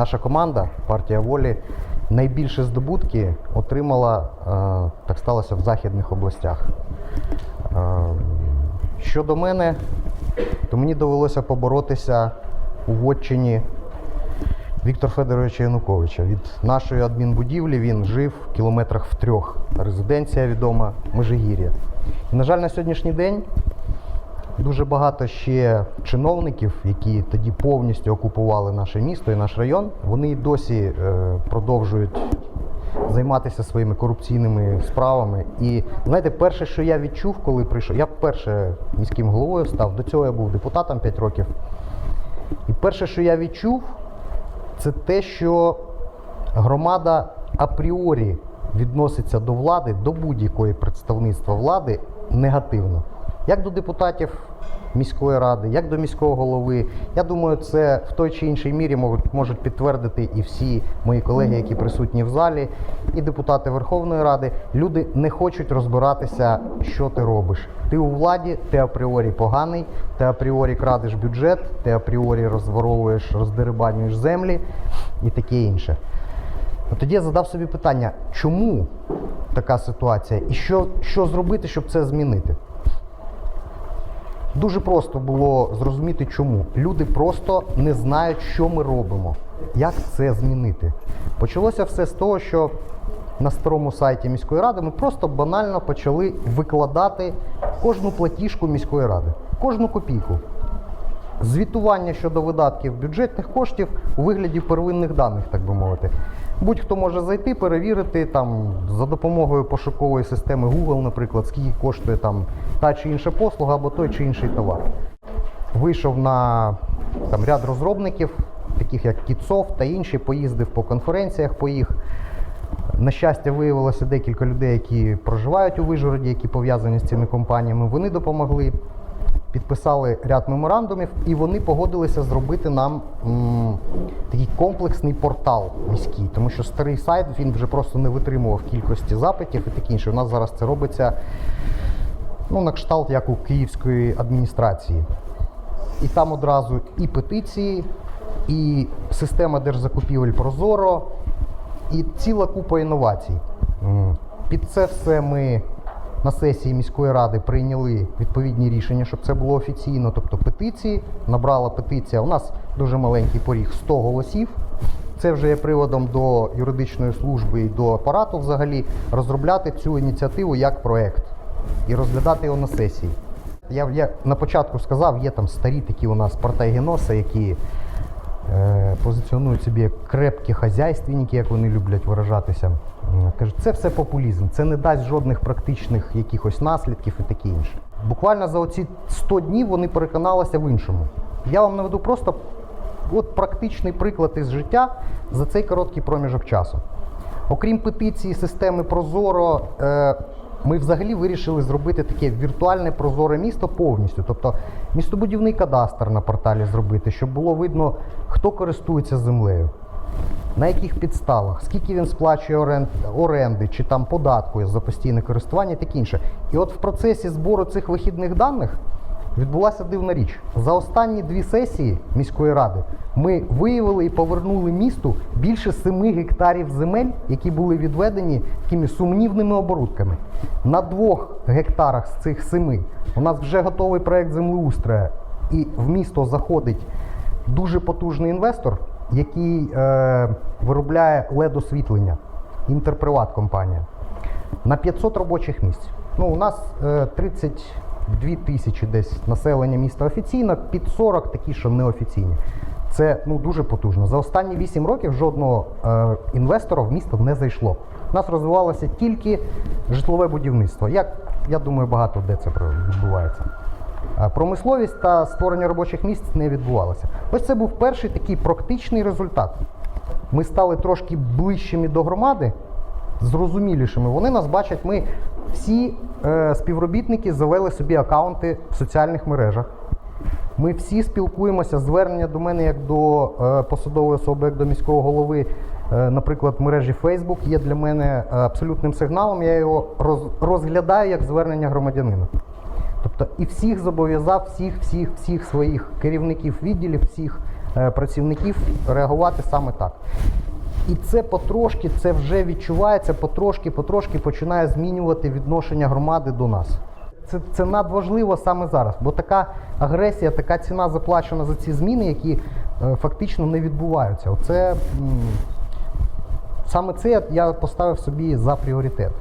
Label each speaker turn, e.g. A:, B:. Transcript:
A: наша команда, партія волі, найбільше здобутки отримала, е, так сталося в західних областях. Е, Щодо мене, то мені довелося поборотися у вотчині Віктора Федоровича Януковича. Від нашої адмінбудівлі він жив в кілометрах в трьох. Резиденція відома Межигір'я. І, на жаль, на сьогоднішній день дуже багато ще чиновників, які тоді повністю окупували наше місто і наш район, вони досі е, продовжують займатися своїми корупційними справами. І знаєте, перше, що я відчув, коли прийшов, я вперше міським головою став, до цього я був депутатом 5 років. І перше, що я відчув, це те, що громада апріорі відноситься до влади, до будь-якої представництва влади негативно. Як до депутатів міської ради, як до міського голови. Я думаю, це в той чи іншій мірі можуть, підтвердити і всі мої колеги, які присутні в залі, і депутати Верховної Ради. Люди не хочуть розбиратися, що ти робиш. Ти у владі, ти апріорі поганий, ти апріорі крадеш бюджет, ти апріорі розворовуєш, роздерибанюєш землі і таке інше. Тоді я задав собі питання, чому така ситуація і що, що зробити, щоб це змінити? Дуже просто було зрозуміти, чому. Люди просто не знають, що ми робимо, як це змінити. Почалося все з того, що на старому сайті міської ради ми просто банально почали викладати кожну платіжку міської ради, кожну копійку. Звітування щодо видатків бюджетних коштів у вигляді первинних даних, так би мовити. Будь-хто може зайти, перевірити там за допомогою пошукової системи Google, наприклад, скільки коштує там та чи інша послуга або той чи інший товар. Вийшов на там, ряд розробників, таких як Кіцов та інші, поїздив по конференціях по їх. На щастя, виявилося декілька людей, які проживають у Вижгороді, які пов'язані з цими компаніями. Вони допомогли, підписали ряд меморандумів, і вони погодилися зробити нам м, такий комплексний портал міський, тому що старий сайт він вже просто не витримував кількості запитів і таке інше. У нас зараз це робиться ну, на кшталт, як у київської адміністрації. І там одразу і петиції, і система держзакупівель Прозоро, і ціла купа інновацій. Під це все ми на сесії міської ради прийняли відповідні рішення, щоб це було офіційно. Тобто петиції, набрала петиція. У нас дуже маленький поріг 100 голосів. Це вже є приводом до юридичної служби і до апарату взагалі розробляти цю ініціативу як проект і розглядати його на сесії. Я, я на початку сказав, є там старі такі у нас партайгеноси, які е, позиціонують собі як крепкі хазяйственники, як вони люблять виражатися. М, Кажуть, це все популізм, це не дасть жодних практичних якихось наслідків і таке інше. Буквально за оці 100 днів вони переконалися в іншому. Я вам наведу просто от практичний приклад із життя за цей короткий проміжок часу. Окрім петиції системи Прозоро, е, ми взагалі вирішили зробити таке віртуальне прозоре місто повністю. Тобто містобудівний кадастр на порталі зробити, щоб було видно, хто користується землею, на яких підставах, скільки він сплачує орен- оренди чи там податку за постійне користування таке інше. І от в процесі збору цих вихідних даних відбулася дивна річ. За останні дві сесії міської ради ми виявили і повернули місту більше 7 гектарів земель, які були відведені такими сумнівними оборудками. На двох гектарах з цих семи у нас вже готовий проект землеустрою, і в місто заходить дуже потужний інвестор, який е, виробляє LED-освітлення, інтерприват компанія на 500 робочих місць. Ну, у нас е, 32 тисячі десь населення міста офіційно, під 40 такі, що неофіційні. Це ну, дуже потужно. За останні 8 років жодного е, інвестора в місто не зайшло. У нас розвивалося тільки житлове будівництво. Як я думаю, багато де це відбувається. А Промисловість та створення робочих місць не відбувалося. Ось це був перший такий практичний результат. Ми стали трошки ближчими до громади, зрозумілішими. Вони нас бачать. Ми всі е, співробітники завели собі акаунти в соціальних мережах. Ми всі спілкуємося. Звернення до мене як до е, посадової особи, як до міського голови, е, наприклад, в мережі Facebook є для мене е, абсолютним сигналом. Я його роз, розглядаю як звернення громадянина. Тобто і всіх зобов'язав всіх, всіх, всіх своїх керівників відділів, всіх е, працівників реагувати саме так. І це потрошки, це вже відчувається, потрошки, потрошки починає змінювати відношення громади до нас. Це, це надважливо саме зараз, бо така агресія, така ціна заплачена за ці зміни, які е, фактично не відбуваються. Оце м, саме це я поставив собі за пріоритет.